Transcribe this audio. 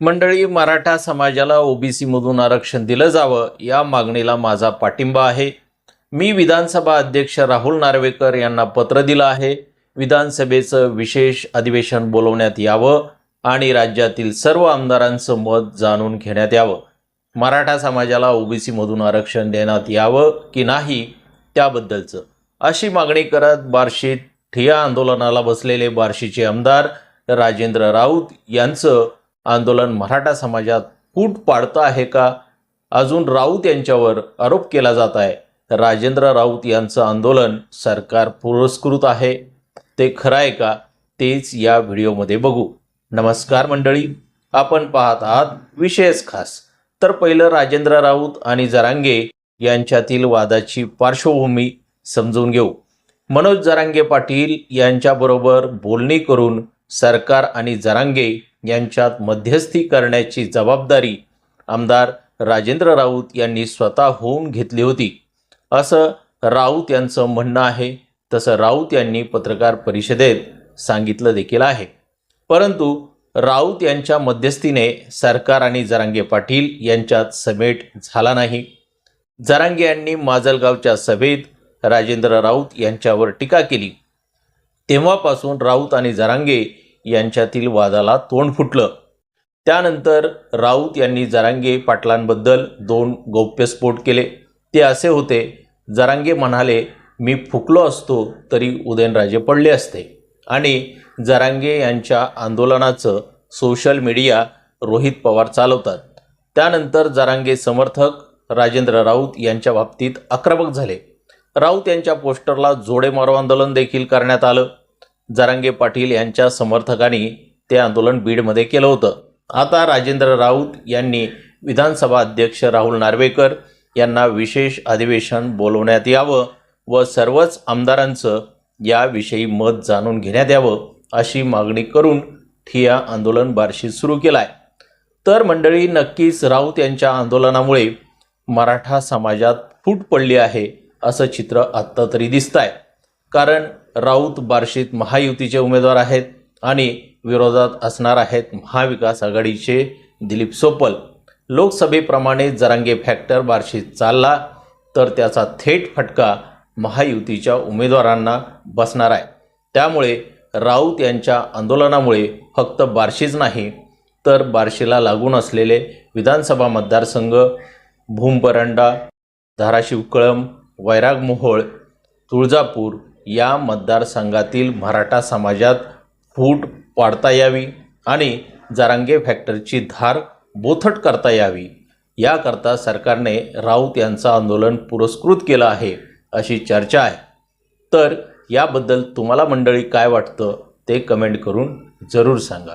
मंडळी मराठा समाजाला ओबीसीमधून आरक्षण दिलं जावं या मागणीला माझा पाठिंबा आहे. मी विधानसभा अध्यक्ष राहुल नार्वेकर यांना पत्र दिलं आहे. विधानसभेचं विशेष अधिवेशन बोलवण्यात यावं आणि राज्यातील सर्व आमदारांचं मत जाणून घेण्यात यावं. मराठा समाजाला ओबीसीमधून आरक्षण देण्यात यावं की नाही त्याबद्दलचं. अशी मागणी करत बार्शीत ठिया आंदोलनाला बसलेले बार्शीचे आमदार राजेंद्र राऊत यांचं आंदोलन मराठा समाजात फूट पाडतं आहे का? अजून राऊत यांच्यावर आरोप केला जात आहे. राजेंद्र राऊत यांचं आंदोलन सरकार पुरस्कृत आहे. ते खरं आहे का? तेच या व्हिडिओमध्ये बघू. नमस्कार मंडळी. आपण पाहत आहात विशेष खास. तर पहिलं राजेंद्र राऊत आणि जरांगे यांच्यातील वादाची पार्श्वभूमी समजून घेऊ. मनोज जरांगे पाटील यांच्याबरोबर बोलणी करून सरकार आणि जरांगे यांच्यात मध्यस्थी करण्याची जबाबदारी आमदार राजेंद्र राऊत यांनी स्वतः होऊन घेतली होती. असं राऊत यांचं म्हणणं आहे. तसं राऊत यांनी पत्रकार परिषदेत सांगितलं देखील आहे. परंतु राऊत यांच्या मध्यस्थीने सरकार आणि जरांगे पाटील यांच्यात समेट झाला नाही. जरांगे यांनी माजलगावच्या सभेत राजेंद्र राऊत यांच्यावर टीका केली. तेव्हापासून राऊत आणि जरांगे यांच्यातील वादाला तोंड फुटलं. त्यानंतर राऊत यांनी जरांगे पाटलांबद्दल दोन गौप्यस्फोट केले. ते असे होते जरांगे म्हणाले मी फुकलो असतो तरी उदयनराजे पडले असते. आणि जरांगे यांच्या आंदोलनाचं सोशल मीडिया रोहित पवार चालवतात. त्यानंतर जरांगे समर्थक राजेंद्र राऊत यांच्या बाबतीत आक्रमक झाले. राऊत यांच्या पोस्टरला जोडे मारो आंदोलन देखील करण्यात आलं. जरांगे पाटील यांच्या समर्थकांनी ते आंदोलन बीडमध्ये केलं होतं. आता राजेंद्र राऊत यांनी विधानसभा अध्यक्ष राहुल नार्वेकर यांना विशेष अधिवेशन बोलवण्यात यावं व सर्वच आमदारांचं याविषयी मत जाणून घेण्यात यावं अशी मागणी करून ठिया आंदोलन बार्शीत सुरू केलं आहे तर मंडळी नक्कीच राऊत यांच्या आंदोलनामुळे मराठा समाजात फूट पडली आहे असं चित्र आत्ता तरी दिसत आहे कारण राऊत बार्शीत महायुतीचे उमेदवार आहेत आणि विरोधात असणार आहेत महाविकास आघाडीचे दिलीप सोपल. लोकसभेप्रमाणे जरांगे फॅक्टर बार्शीत चालला तर त्याचा थेट फटका महायुतीच्या उमेदवारांना बसणार आहे. त्यामुळे राऊत यांच्या आंदोलनामुळे फक्त बार्शीच नाही तर बार्शीला लागून असलेले विधानसभा मतदारसंघ भूमपरंडा धाराशिव कळंब वैराग मोहोळ तुळजापूर या मतदारसंघातील मराठा समाजात फूट पाडता यावी आणि जरांगे फॅक्टरची धार बोथट करता यावी. याकरता सरकारने राऊत यांचं आंदोलन पुरस्कृत केलं आहे अशी चर्चा आहे. तर याबद्दल तुम्हाला मंडळी काय वाटतं ते कमेंट करून जरूर सांगा.